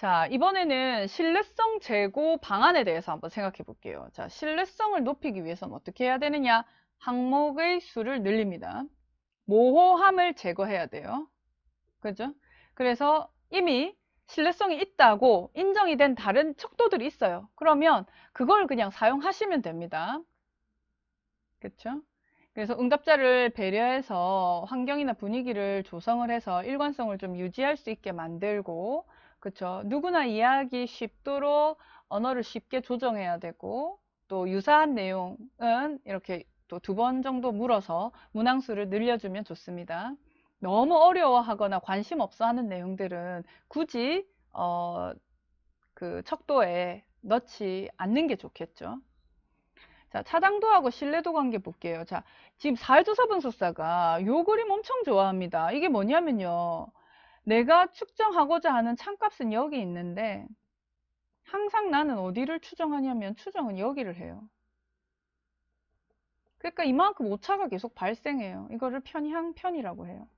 자, 이번에는 신뢰성 제고 방안에 대해서 한번 생각해 볼게요. 자, 신뢰성을 높이기 위해서는 어떻게 해야 되느냐? 항목의 수를 늘립니다. 모호함을 제거해야 돼요. 그죠? 그래서 이미 신뢰성이 있다고 인정이 된 다른 척도들이 있어요. 그러면 그걸 그냥 사용하시면 됩니다. 그렇죠? 그래서 응답자를 배려해서 환경이나 분위기를 조성을 해서 일관성을 좀 유지할 수 있게 만들고 그렇죠. 누구나 이해하기 쉽도록 언어를 쉽게 조정해야 되고 또 유사한 내용은 이렇게 또 두 번 정도 물어서 문항수를 늘려주면 좋습니다. 너무 어려워하거나 관심 없어 하는 내용들은 굳이 어, 그 척도에 넣지 않는 게 좋겠죠. 자, 차당도하고 신뢰도 관계 볼게요. 자, 지금 사회조사 분석사가 요 그림 엄청 좋아합니다. 이게 뭐냐면요. 내가 측정하고자 하는 참값은 여기 있는데 항상 나는 어디를 추정하냐면 추정은 여기를 해요. 그러니까 이만큼 오차가 계속 발생해요. 이거를 편향 편이라고 해요.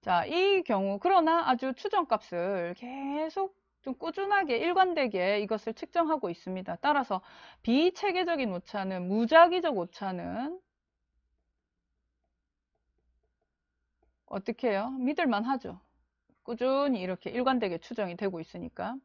자, 이 경우 그러나 아주 추정값을 계속 좀 꾸준하게 일관되게 이것을 측정하고 있습니다. 따라서 비체계적인 오차는 무작위적 오차는 어떻게 해요? 믿을만 하죠. 꾸준히 이렇게 일관되게 추정이 되고 있으니까.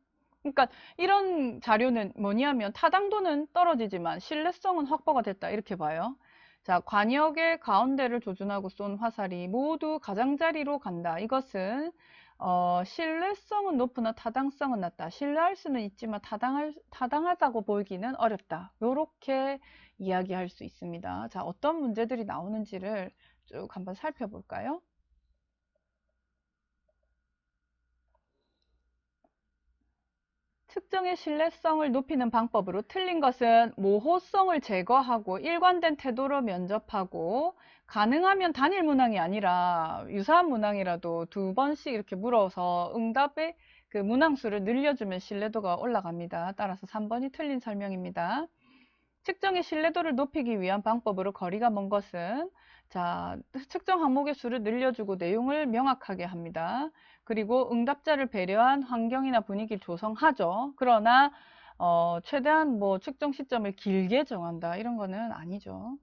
그러니까 이런 자료는 뭐냐면 타당도는 떨어지지만 신뢰성은 확보가 됐다 이렇게 봐요. 자, 관역의 가운데를 조준하고 쏜 화살이 모두 가장자리로 간다. 이것은 어, 신뢰성은 높으나 타당성은 낮다. 신뢰할 수는 있지만 타당할, 타당하다고 보기는 어렵다. 이렇게 이야기할 수 있습니다. 자, 어떤 문제들이 나오는지를 쭉 한번 살펴볼까요? 특정의 신뢰성을 높이는 방법으로 틀린 것은 모호성을 제거하고 일관된 태도로 면접하고 가능하면 단일 문항이 아니라 유사한 문항이라도 두 번씩 이렇게 물어서 응답의 그 문항수를 늘려주면 신뢰도가 올라갑니다. 따라서 3번이 틀린 설명입니다. 측정의 신뢰도를 높이기 위한 방법으로 거리가 먼 것은 자, 측정 항목의 수를 늘려주고 내용을 명확하게 합니다. 그리고 응답자를 배려한 환경이나 분위기를 조성하죠. 그러나 어, 최대한 뭐 측정 시점을 길게 정한다. 이런 거는 아니죠.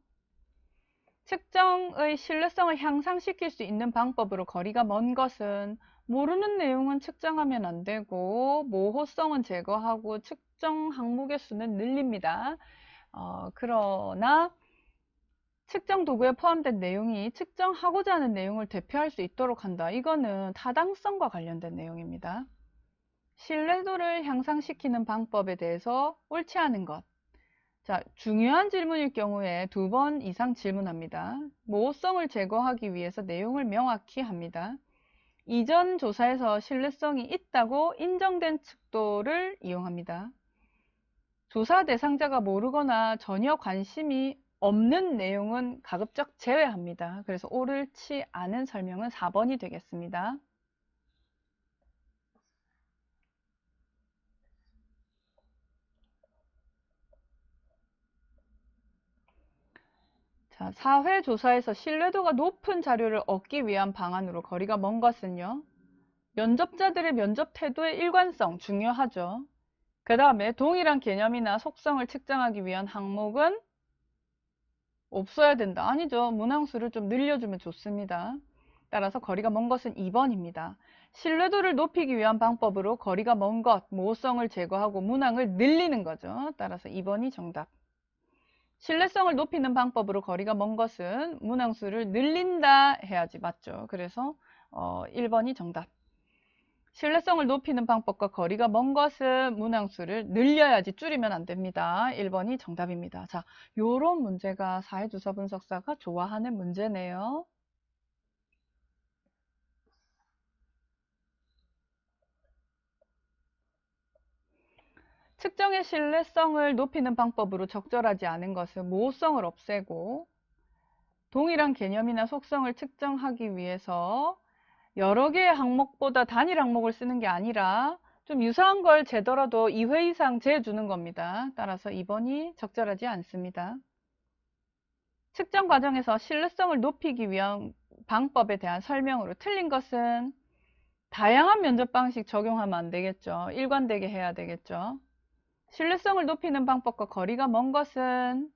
측정의 신뢰성을 향상시킬 수 있는 방법으로 거리가 먼 것은 모르는 내용은 측정하면 안 되고 모호성은 제거하고 측정 항목의 수는 늘립니다. 어, 그러나 측정 도구에 포함된 내용이 측정하고자 하는 내용을 대표할 수 있도록 한다. 이거는 타당성과 관련된 내용입니다. 신뢰도를 향상시키는 방법에 대해서 옳지 않은 것. 자, 중요한 질문일 경우에 두 번 이상 질문합니다. 모호성을 제거하기 위해서 내용을 명확히 합니다. 이전 조사에서 신뢰성이 있다고 인정된 측도를 이용합니다. 조사 대상자가 모르거나 전혀 관심이 없는 내용은 가급적 제외합니다. 그래서 옳지 않은 설명은 4번이 되겠습니다. 자, 사회조사에서 신뢰도가 높은 자료를 얻기 위한 방안으로 거리가 먼 것은요. 면접자들의 면접 태도의 일관성 중요하죠. 그 다음에 동일한 개념이나 속성을 측정하기 위한 항목은 없어야 된다. 아니죠. 문항수를 좀 늘려주면 좋습니다. 따라서 거리가 먼 것은 2번입니다. 신뢰도를 높이기 위한 방법으로 거리가 먼 것, 모호성을 제거하고 문항을 늘리는 거죠. 따라서 2번이 정답. 신뢰성을 높이는 방법으로 거리가 먼 것은 문항수를 늘린다 해야지 맞죠. 그래서 어, 1번이 정답. 신뢰성을 높이는 방법과 거리가 먼 것은 문항수를 늘려야지 줄이면 안 됩니다. 1번이 정답입니다. 자, 요런 문제가 사회조사 분석사가 좋아하는 문제네요. 측정의 신뢰성을 높이는 방법으로 적절하지 않은 것은 모호성을 없애고 동일한 개념이나 속성을 측정하기 위해서 여러 개의 항목보다 단일 항목을 쓰는 게 아니라 좀 유사한 걸 재더라도 2회 이상 재주는 겁니다. 따라서 2번이 적절하지 않습니다. 측정 과정에서 신뢰성을 높이기 위한 방법에 대한 설명으로 틀린 것은 다양한 면접 방식 적용하면 안 되겠죠. 일관되게 해야 되겠죠. 신뢰성을 높이는 방법과 거리가 먼 것은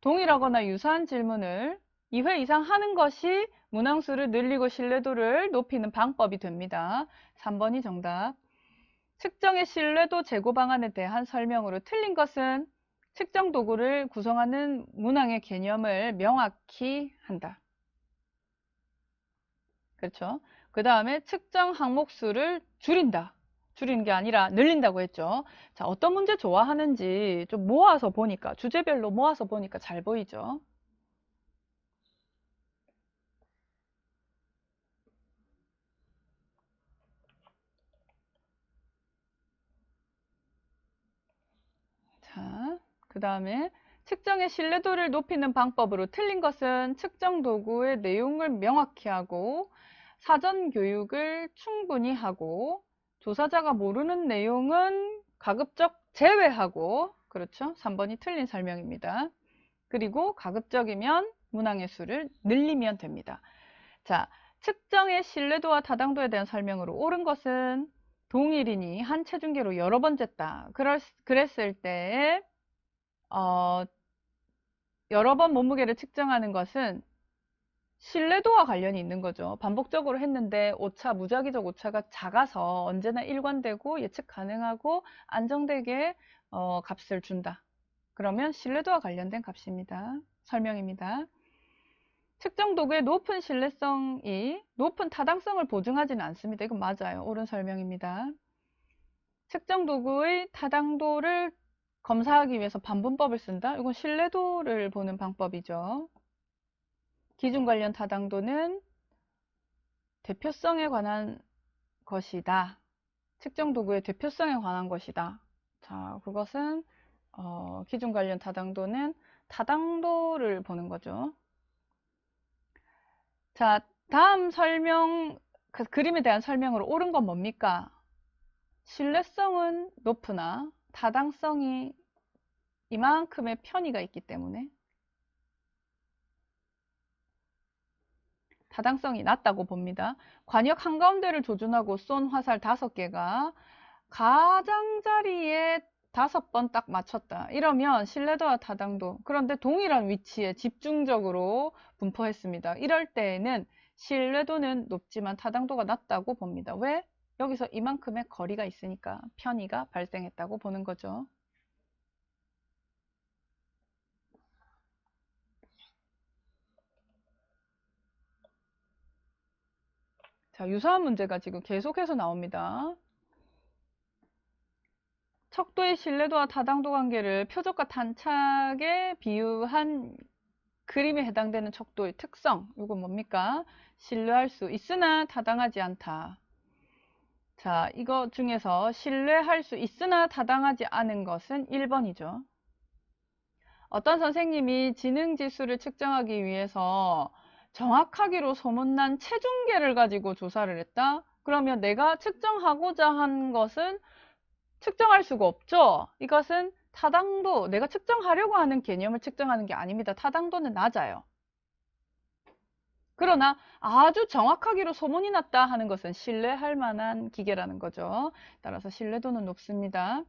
동일하거나 유사한 질문을 2회 이상 하는 것이 문항수를 늘리고 신뢰도를 높이는 방법이 됩니다. 3번이 정답. 측정의 신뢰도 제고 방안에 대한 설명으로 틀린 것은 측정 도구를 구성하는 문항의 개념을 명확히 한다. 그렇죠? 그 다음에 측정 항목 수를 줄인다. 줄이는 게 아니라 늘린다고 했죠. 자, 어떤 문제 좋아하는지 좀 모아서 보니까, 주제별로 모아서 보니까 잘 보이죠. 자, 그 다음에 측정의 신뢰도를 높이는 방법으로 틀린 것은 측정 도구의 내용을 명확히 하고 사전 교육을 충분히 하고 조사자가 모르는 내용은 가급적 제외하고 그렇죠? 3번이 틀린 설명입니다. 그리고 가급적이면 문항의 수를 늘리면 됩니다. 자, 측정의 신뢰도와 타당도에 대한 설명으로 옳은 것은 동일인이 한 체중계로 여러 번 쟀다. 그랬을 때 어, 여러 번 몸무게를 측정하는 것은 신뢰도와 관련이 있는 거죠. 반복적으로 했는데 오차, 무작위적 오차가 작아서 언제나 일관되고 예측 가능하고 안정되게 어, 값을 준다. 그러면 신뢰도와 관련된 값입니다. 설명입니다. 측정 도구의 높은 신뢰성이 높은 타당성을 보증하지는 않습니다. 이건 맞아요. 옳은 설명입니다. 측정 도구의 타당도를 검사하기 위해서 반분법을 쓴다? 이건 신뢰도를 보는 방법이죠. 기준 관련 타당도는 대표성에 관한 것이다. 측정 도구의 대표성에 관한 것이다. 자, 그것은 어, 기준 관련 타당도는 타당도를 보는 거죠. 자, 다음 설명, 그 그림에 대한 설명으로 옳은 건 뭡니까? 신뢰성은 높으나 타당성이 이만큼의 편의가 있기 때문에 타당성이 낮다고 봅니다. 관역 한가운데를 조준하고 쏜 화살 5개가 가장자리에 다섯 번딱 맞췄다. 이러면 신뢰도와 타당도 그런데 동일한 위치에 집중적으로 분포했습니다. 이럴 때에는 신뢰도는 높지만 타당도가 낮다고 봅니다. 왜? 여기서 이만큼의 거리가 있으니까 편의가 발생했다고 보는 거죠. 자, 유사한 문제가 지금 계속해서 나옵니다. 척도의 신뢰도와 타당도 관계를 표적과 탄착에 비유한 그림에 해당되는 척도의 특성. 이건 뭡니까? 신뢰할 수 있으나 타당하지 않다. 자, 이거 중에서 신뢰할 수 있으나 타당하지 않은 것은 1번이죠. 어떤 선생님이 지능 지수를 측정하기 위해서 정확하기로 소문난 체중계를 가지고 조사를 했다? 그러면 내가 측정하고자 한 것은 측정할 수가 없죠. 이것은 타당도, 내가 측정하려고 하는 개념을 측정하는 게 아닙니다. 타당도는 낮아요. 그러나 아주 정확하기로 소문이 났다 하는 것은 신뢰할 만한 기계라는 거죠. 따라서 신뢰도는 높습니다.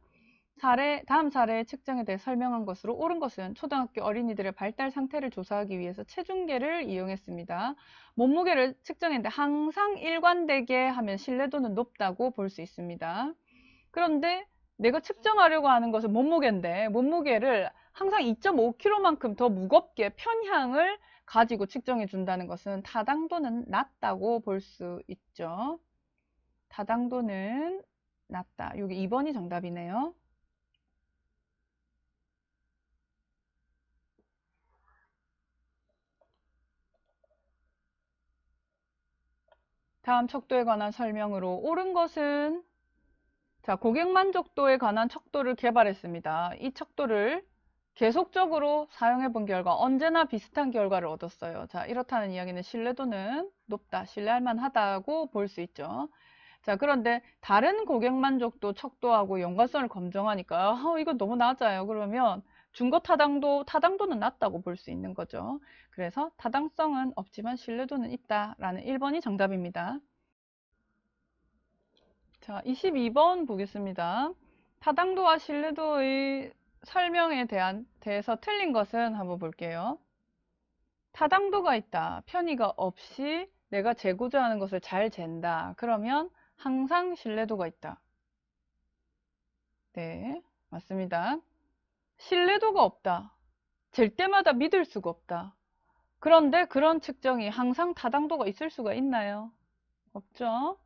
사례, 다음 사례의 측정에 대해 설명한 것으로 옳은 것은 초등학교 어린이들의 발달 상태를 조사하기 위해서 체중계를 이용했습니다. 몸무게를 측정했는데 항상 일관되게 하면 신뢰도는 높다고 볼 수 있습니다. 그런데 내가 측정하려고 하는 것은 몸무게인데 몸무게를 항상 2.5kg만큼 더 무겁게 편향을 가지고 측정해 준다는 것은 타당도는 낮다고 볼 수 있죠. 타당도는 낮다. 여기 2번이 정답이네요. 다음 척도에 관한 설명으로 옳은 것은 자, 고객 만족도에 관한 척도를 개발했습니다. 이 척도를 계속적으로 사용해 본 결과 언제나 비슷한 결과를 얻었어요. 자, 이렇다는 이야기는 신뢰도는 높다, 신뢰할 만하다고 볼 수 있죠. 자, 그런데 다른 고객 만족도 척도하고 연관성을 검증하니까 어, 이거 너무 낮아요. 그러면 중거 타당도, 타당도는 낮다고 볼 수 있는 거죠. 그래서 타당성은 없지만 신뢰도는 있다라는 1번이 정답입니다. 자, 22번 보겠습니다. 타당도와 신뢰도의 설명에 대한, 대해서 틀린 것은 한번 볼게요. 타당도가 있다. 편의가 없이 내가 재고자 하는 것을 잘 잰다. 그러면 항상 신뢰도가 있다. 네, 맞습니다. 신뢰도가 없다. 잴 때마다 믿을 수가 없다. 그런데 그런 측정이 항상 타당도가 있을 수가 있나요? 없죠?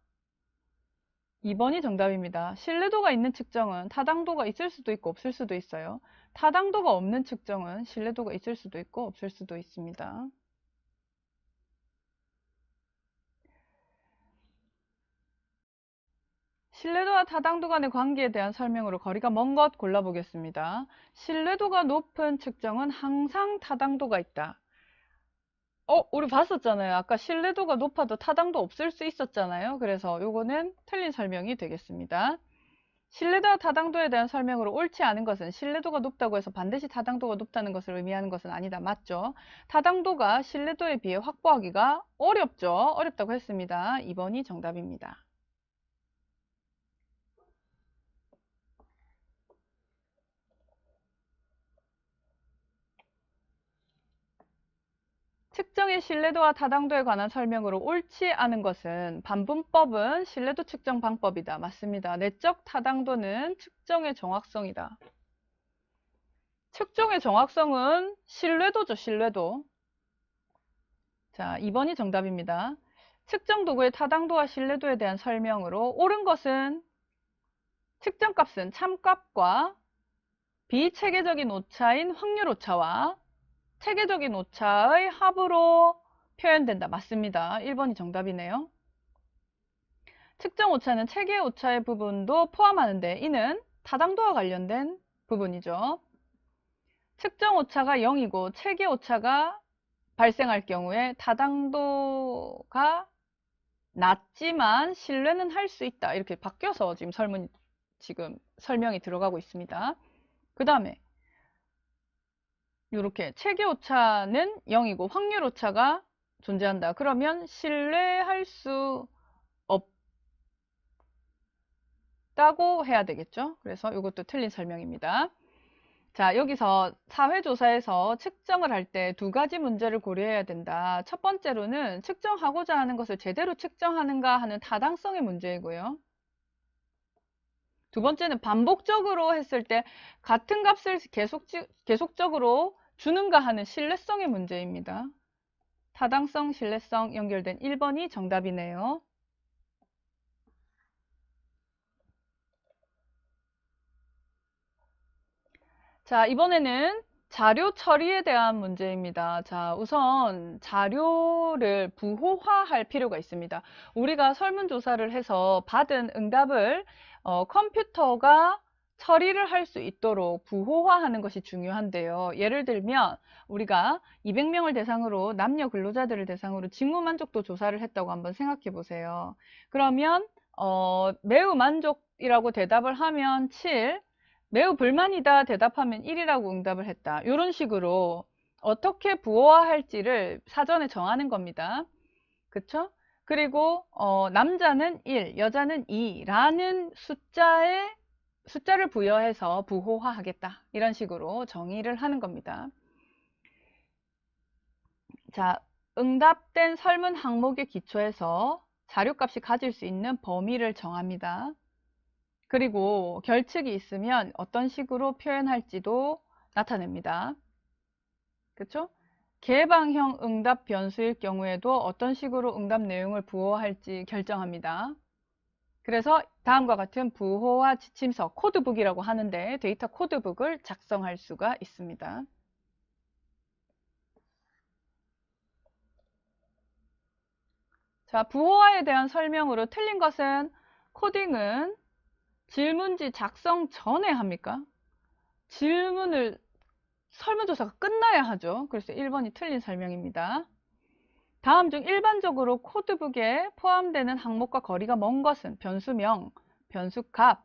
2번이 정답입니다. 신뢰도가 있는 측정은 타당도가 있을 수도 있고 없을 수도 있어요. 타당도가 없는 측정은 신뢰도가 있을 수도 있고 없을 수도 있습니다. 신뢰도와 타당도 간의 관계에 대한 설명으로 거리가 먼 것 골라보겠습니다. 신뢰도가 높은 측정은 항상 타당도가 있다. 어, 우리 봤었잖아요. 아까 신뢰도가 높아도 타당도 없을 수 있었잖아요. 그래서 요거는 틀린 설명이 되겠습니다. 신뢰도와 타당도에 대한 설명으로 옳지 않은 것은 신뢰도가 높다고 해서 반드시 타당도가 높다는 것을 의미하는 것은 아니다. 맞죠? 타당도가 신뢰도에 비해 확보하기가 어렵죠. 어렵다고 했습니다. 2번이 정답입니다. 측정의 신뢰도와 타당도에 관한 설명으로 옳지 않은 것은 반분법은 신뢰도 측정 방법이다. 맞습니다. 내적 타당도는 측정의 정확성이다. 측정의 정확성은 신뢰도죠. 신뢰도. 자, 2번이 정답입니다. 측정 도구의 타당도와 신뢰도에 대한 설명으로 옳은 것은 측정값은 참값과 비체계적인 오차인 확률 오차와 체계적인 오차의 합으로 표현된다. 맞습니다. 1번이 정답이네요. 측정 오차는 체계 오차의 부분도 포함하는데 이는 타당도와 관련된 부분이죠. 측정 오차가 0이고 체계 오차가 발생할 경우에 타당도가 낮지만 신뢰는 할 수 있다. 이렇게 바뀌어서 지금 설문 지금 설명이 들어가고 있습니다. 그 다음에 이렇게 체계 오차는 0이고 확률 오차가 존재한다. 그러면 신뢰할 수 없다고 해야 되겠죠. 그래서 이것도 틀린 설명입니다. 자, 여기서 사회조사에서 측정을 할 때 두 가지 문제를 고려해야 된다. 첫 번째로는 측정하고자 하는 것을 제대로 측정하는가 하는 타당성의 문제이고요. 두 번째는 반복적으로 했을 때 같은 값을 계속, 계속적으로 주는가 하는 신뢰성의 문제입니다. 타당성, 신뢰성 연결된 1번이 정답이네요. 자, 이번에는 자료 처리에 대한 문제입니다. 자, 우선 자료를 부호화할 필요가 있습니다. 우리가 설문조사를 해서 받은 응답을 어, 컴퓨터가 처리를 할 수 있도록 부호화하는 것이 중요한데요. 예를 들면 우리가 200명을 대상으로 남녀 근로자들을 대상으로 직무 만족도 조사를 했다고 한번 생각해 보세요. 그러면 어, 매우 만족이라고 대답을 하면 7, 매우 불만이다 대답하면 1이라고 응답을 했다. 이런 식으로 어떻게 부호화할지를 사전에 정하는 겁니다. 그쵸? 그리고 어, 남자는 1, 여자는 2라는 숫자에 숫자를 부여해서 부호화하겠다. 이런 식으로 정의를 하는 겁니다. 자, 응답된 설문 항목에 기초해서 자료값이 가질 수 있는 범위를 정합니다. 그리고 결측이 있으면 어떤 식으로 표현할지도 나타냅니다. 그렇죠? 개방형 응답 변수일 경우에도 어떤 식으로 응답 내용을 부호할지 결정합니다. 그래서 다음과 같은 부호와 지침서 코드북이라고 하는데 데이터 코드북을 작성할 수가 있습니다. 자, 부호화에 대한 설명으로 틀린 것은 코딩은 질문지 작성 전에 합니까? 질문을 설문조사가 끝나야 하죠. 그래서 1번이 틀린 설명입니다. 다음 중 일반적으로 코드북에 포함되는 항목과 거리가 먼 것은 변수명, 변수값,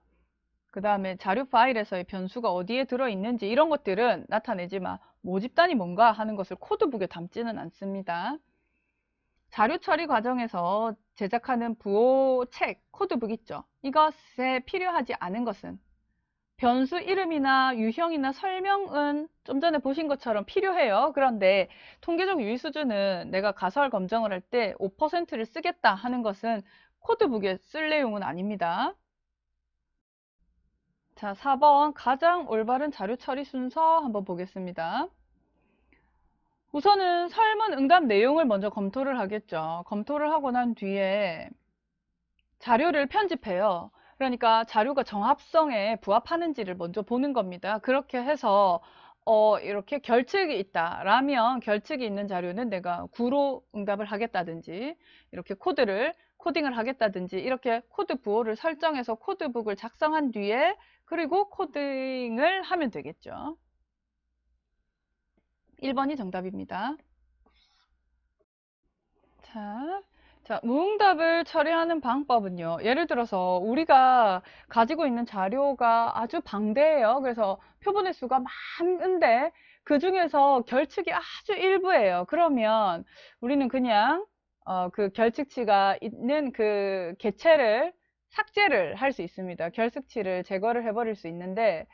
그 다음에 자료 파일에서의 변수가 어디에 들어있는지 이런 것들은 나타내지만 모집단이 뭔가 하는 것을 코드북에 담지는 않습니다. 자료 처리 과정에서 제작하는 부호 책, 코드북 있죠. 이것에 필요하지 않은 것은 변수 이름이나 유형이나 설명은 좀 전에 보신 것처럼 필요해요. 그런데 통계적 유의 수준은 내가 가설 검정을 할 때 5%를 쓰겠다 하는 것은 코드북에 쓸 내용은 아닙니다. 자, 4번 가장 올바른 자료 처리 순서 한번 보겠습니다. 우선은 설문 응답 내용을 먼저 검토를 하겠죠. 검토를 하고 난 뒤에 자료를 편집해요. 그러니까 자료가 정합성에 부합하는지를 먼저 보는 겁니다. 그렇게 해서 어, 이렇게 결측이 있다라면 결측이 있는 자료는 내가 구로 응답을 하겠다든지 이렇게 코드를 코딩을 하겠다든지 이렇게 코드 부호를 설정해서 코드북을 작성한 뒤에 그리고 코딩을 하면 되겠죠. 1번이 정답입니다. 자, 자, 무응답을 처리하는 방법은요. 예를 들어서 우리가 가지고 있는 자료가 아주 방대해요. 그래서 표본의 수가 많은데 그 중에서 결측이 아주 일부예요. 그러면 우리는 그냥 어, 그 결측치가 있는 그 개체를 삭제를 할 수 있습니다. 결측치를 제거를 해버릴 수 있는데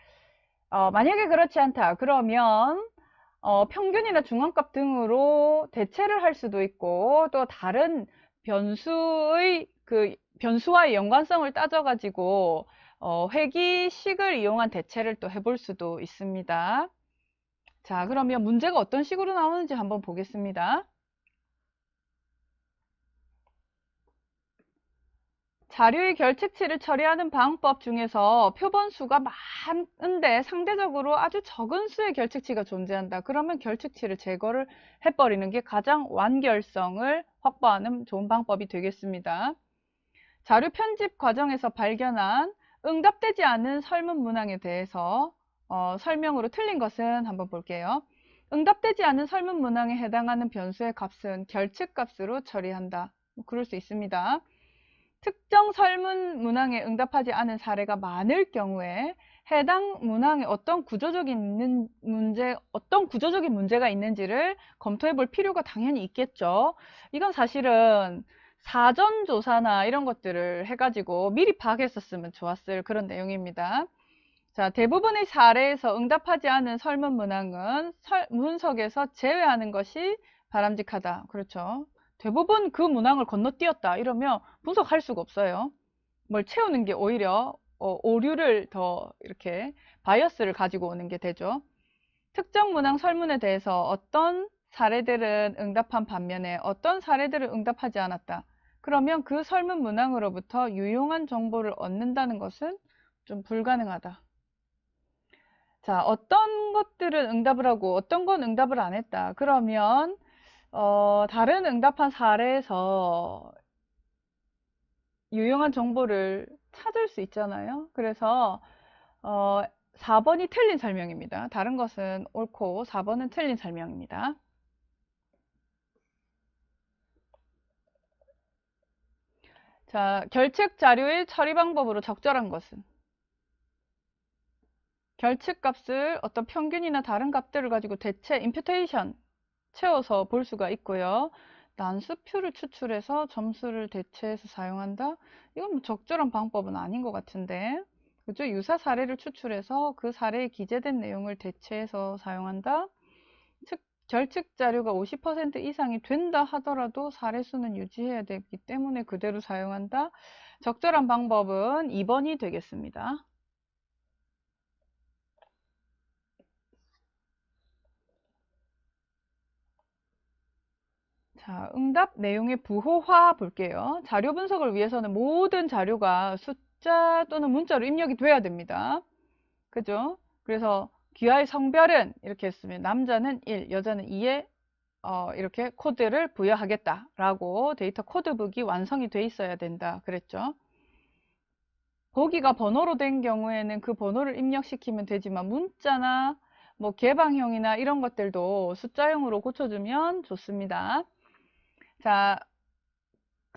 어, 만약에 그렇지 않다. 그러면 어, 평균이나 중앙값 등으로 대체를 할 수도 있고 또 다른 변수의 그 변수와의 연관성을 따져가지고 어, 회기식을 이용한 대체를 또 해볼 수도 있습니다. 자, 그러면 문제가 어떤 식으로 나오는지 한번 보겠습니다. 자료의 결측치를 처리하는 방법 중에서 표본수가 많은데 상대적으로 아주 적은 수의 결측치가 존재한다. 그러면 결측치를 제거를 해버리는 게 가장 완결성을 확보하는 좋은 방법이 되겠습니다. 자료 편집 과정에서 발견한 응답되지 않은 설문 문항에 대해서 어, 설명으로 틀린 것은 한번 볼게요. 응답되지 않은 설문 문항에 해당하는 변수의 값은 결측 값으로 처리한다. 뭐 그럴 수 있습니다. 특정 설문 문항에 응답하지 않은 사례가 많을 경우에 해당 문항에 어떤 구조적인 문제, 어떤 구조적인 문제가 있는지를 검토해 볼 필요가 당연히 있겠죠. 이건 사실은 사전 조사나 이런 것들을 해가지고 미리 파악했었으면 좋았을 그런 내용입니다. 자, 대부분의 사례에서 응답하지 않은 설문 문항은 설, 문석에서 제외하는 것이 바람직하다. 그렇죠. 대부분 그 문항을 건너뛰었다 이러면 분석할 수가 없어요. 뭘 채우는 게 오히려 어, 오류를 더 이렇게 바이어스를 가지고 오는 게 되죠. 특정 문항 설문에 대해서 어떤 사례들은 응답한 반면에 어떤 사례들은 응답하지 않았다. 그러면 그 설문 문항으로부터 유용한 정보를 얻는다는 것은 좀 불가능하다. 자, 어떤 것들은 응답을 하고 어떤 건 응답을 안 했다. 그러면 어, 다른 응답한 사례에서 유용한 정보를 찾을 수 있잖아요. 그래서 어, 4번이 틀린 설명입니다. 다른 것은 옳고 4번은 틀린 설명입니다. 자, 결측 자료의 처리 방법으로 적절한 것은 결측 값을 어떤 평균이나 다른 값들을 가지고 대체 임퓨테이션 채워서 볼 수가 있고요. 난수표를 추출해서 점수를 대체해서 사용한다? 이건 뭐 적절한 방법은 아닌 것 같은데. 그죠? 유사 사례를 추출해서 그 사례에 기재된 내용을 대체해서 사용한다? 즉, 결측 자료가 50% 이상이 된다 하더라도 사례 수는 유지해야 되기 때문에 그대로 사용한다? 적절한 방법은 2번이 되겠습니다. 자, 응답 내용의 부호화 볼게요. 자료 분석을 위해서는 모든 자료가 숫자 또는 문자로 입력이 돼야 됩니다. 그죠? 그래서 귀하의 성별은 이렇게 했으면 남자는 1, 여자는 2에 어, 이렇게 코드를 부여하겠다라고 데이터 코드북이 완성이 돼 있어야 된다 그랬죠. 보기가 번호로 된 경우에는 그 번호를 입력시키면 되지만 문자나 뭐 개방형이나 이런 것들도 숫자형으로 고쳐주면 좋습니다. 자,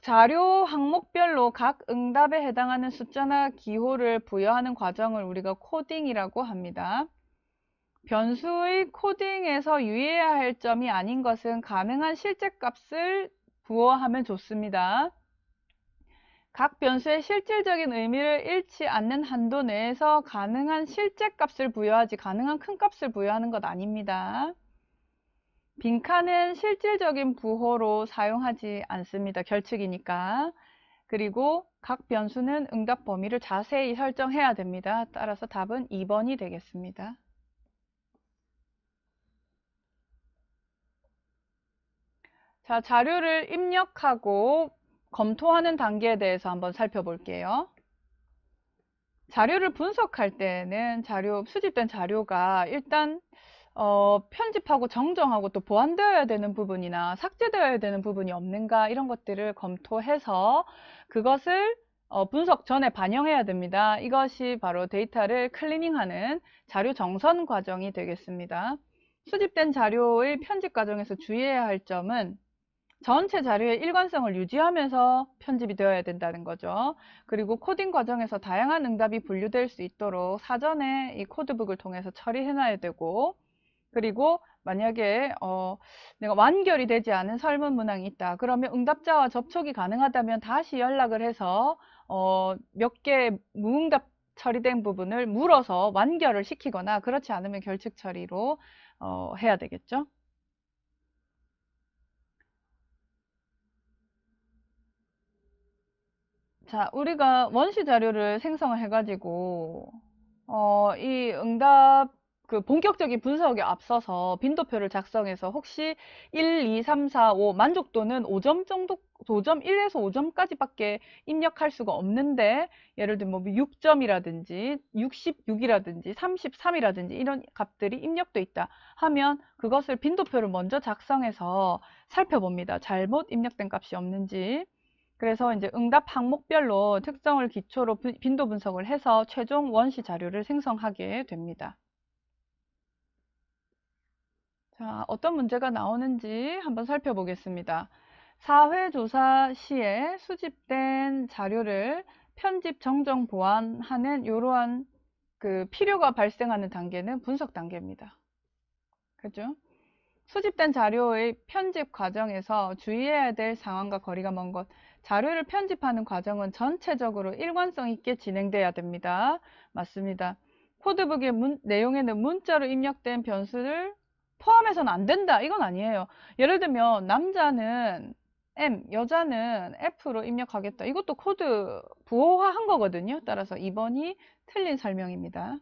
자료 항목별로 각 응답에 해당하는 숫자나 기호를 부여하는 과정을 우리가 코딩이라고 합니다. 변수의 코딩에서 유의해야 할 점이 아닌 것은 가능한 실제 값을 부여하면 좋습니다. 각 변수의 실질적인 의미를 잃지 않는 한도 내에서 가능한 실제 값을 부여하지 가능한 큰 값을 부여하는 것 아닙니다. 빈칸은 실질적인 부호로 사용하지 않습니다. 결측이니까. 그리고 각 변수는 응답 범위를 자세히 설정해야 됩니다. 따라서 답은 2번이 되겠습니다. 자, 자료를 입력하고 검토하는 단계에 대해서 한번 살펴볼게요. 자료를 분석할 때는 자료, 수집된 자료가 일단 어, 편집하고 정정하고 또 보완되어야 되는 부분이나 삭제되어야 되는 부분이 없는가 이런 것들을 검토해서 그것을 어, 분석 전에 반영해야 됩니다. 이것이 바로 데이터를 클리닝하는 자료 정선 과정이 되겠습니다. 수집된 자료의 편집 과정에서 주의해야 할 점은 전체 자료의 일관성을 유지하면서 편집이 되어야 된다는 거죠. 그리고 코딩 과정에서 다양한 응답이 분류될 수 있도록 사전에 이 코드북을 통해서 처리해 놔야 되고 그리고 만약에 어, 내가 완결이 되지 않은 설문 문항이 있다. 그러면 응답자와 접촉이 가능하다면 다시 연락을 해서 어, 몇 개 무응답 처리된 부분을 물어서 완결을 시키거나 그렇지 않으면 결측 처리로 어, 해야 되겠죠. 자, 우리가 원시 자료를 생성을 해가지고, 어, 이 응답, 그 본격적인 분석에 앞서서 빈도표를 작성해서 혹시 1, 2, 3, 4, 5 만족도는 5점 정도, 5점 1에서 5점까지밖에 입력할 수가 없는데, 예를 들면 뭐 6점이라든지 66이라든지 33이라든지 이런 값들이 입력돼 있다 하면 그것을 빈도표를 먼저 작성해서 살펴봅니다. 잘못 입력된 값이 없는지. 그래서 이제 응답 항목별로 특성을 기초로 빈도 분석을 해서 최종 원시 자료를 생성하게 됩니다. 자, 어떤 문제가 나오는지 한번 살펴보겠습니다. 사회조사 시에 수집된 자료를 편집, 정정, 보완하는 이러한 그 필요가 발생하는 단계는 분석 단계입니다. 그죠? 수집된 자료의 편집 과정에서 주의해야 될 상황과 거리가 먼 것, 자료를 편집하는 과정은 전체적으로 일관성 있게 진행돼야 됩니다. 맞습니다. 코드북의 문, 내용에는 문자로 입력된 변수를 포함해서는 안 된다. 이건 아니에요. 예를 들면 남자는 M, 여자는 F로 입력하겠다. 이것도 코드 부호화한 거거든요. 따라서 2번이 틀린 설명입니다.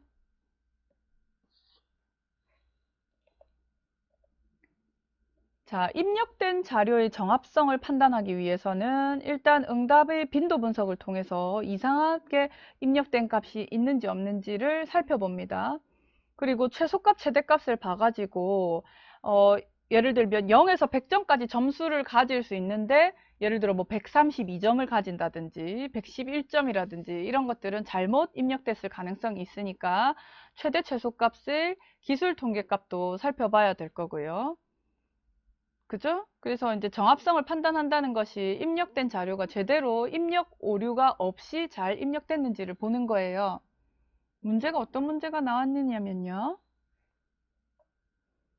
자, 입력된 자료의 정합성을 판단하기 위해서는 일단 응답의 빈도 분석을 통해서 이상하게 입력된 값이 있는지 없는지를 살펴봅니다. 그리고 최소값, 최대값을 봐가지고 어, 예를 들면 0에서 100점까지 점수를 가질 수 있는데 예를 들어 뭐 132점을 가진다든지 111점이라든지 이런 것들은 잘못 입력됐을 가능성이 있으니까 최대 최소값을 기술 통계값도 살펴봐야 될 거고요. 그죠? 그래서 이제 정합성을 판단한다는 것이 입력된 자료가 제대로 입력 오류가 없이 잘 입력됐는지를 보는 거예요. 문제가 어떤 문제가 나왔느냐면요.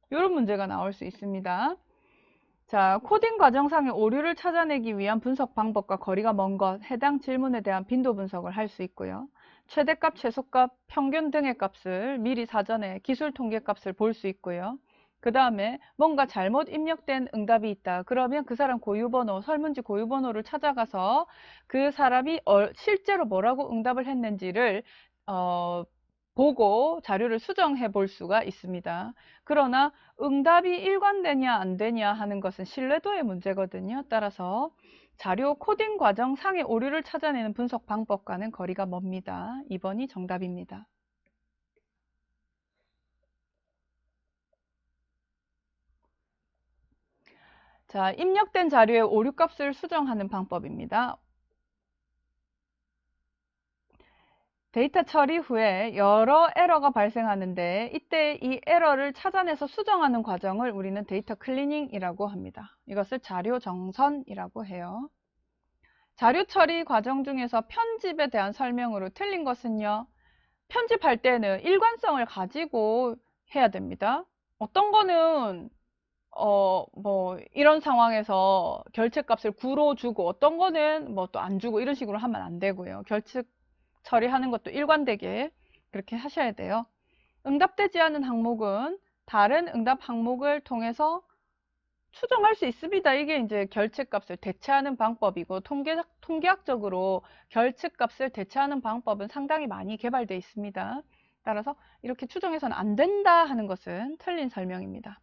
이런 문제가 나올 수 있습니다. 자, 코딩 과정상의 오류를 찾아내기 위한 분석 방법과 거리가 먼 것, 해당 질문에 대한 빈도 분석을 할 수 있고요. 최대값, 최소값, 평균 등의 값을 미리 사전에 기술 통계 값을 볼 수 있고요. 그 다음에 뭔가 잘못 입력된 응답이 있다. 그러면 그 사람 고유번호, 설문지 고유번호를 찾아가서 그 사람이 실제로 뭐라고 응답을 했는지를 어, 보고 자료를 수정해 볼 수가 있습니다. 그러나 응답이 일관되냐 안 되냐 하는 것은 신뢰도의 문제거든요. 따라서 자료 코딩 과정 상의 오류를 찾아내는 분석 방법과는 거리가 멉니다. 2번이 정답입니다. 자, 입력된 자료의 오류값을 수정하는 방법입니다. 데이터 처리 후에 여러 에러가 발생하는데 이때 이 에러를 찾아내서 수정하는 과정을 우리는 데이터 클리닝이라고 합니다. 이것을 자료 정선이라고 해요. 자료 처리 과정 중에서 편집에 대한 설명으로 틀린 것은요. 편집할 때는 일관성을 가지고 해야 됩니다. 어떤 거는 어, 뭐, 이런 상황에서 결책값을 9로 주고 어떤 거는 뭐 또 안 주고 이런 식으로 하면 안 되고요. 결책 처리하는 것도 일관되게 그렇게 하셔야 돼요. 응답되지 않은 항목은 다른 응답 항목을 통해서 추정할 수 있습니다. 이게 이제 결책값을 대체하는 방법이고 통계, 통계학적으로 결책값을 대체하는 방법은 상당히 많이 개발되어 있습니다. 따라서 이렇게 추정해서는 안 된다 하는 것은 틀린 설명입니다.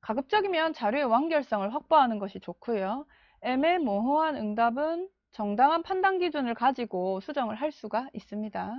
가급적이면 자료의 완결성을 확보하는 것이 좋고요. 애매모호한 응답은 정당한 판단 기준을 가지고 수정을 할 수가 있습니다.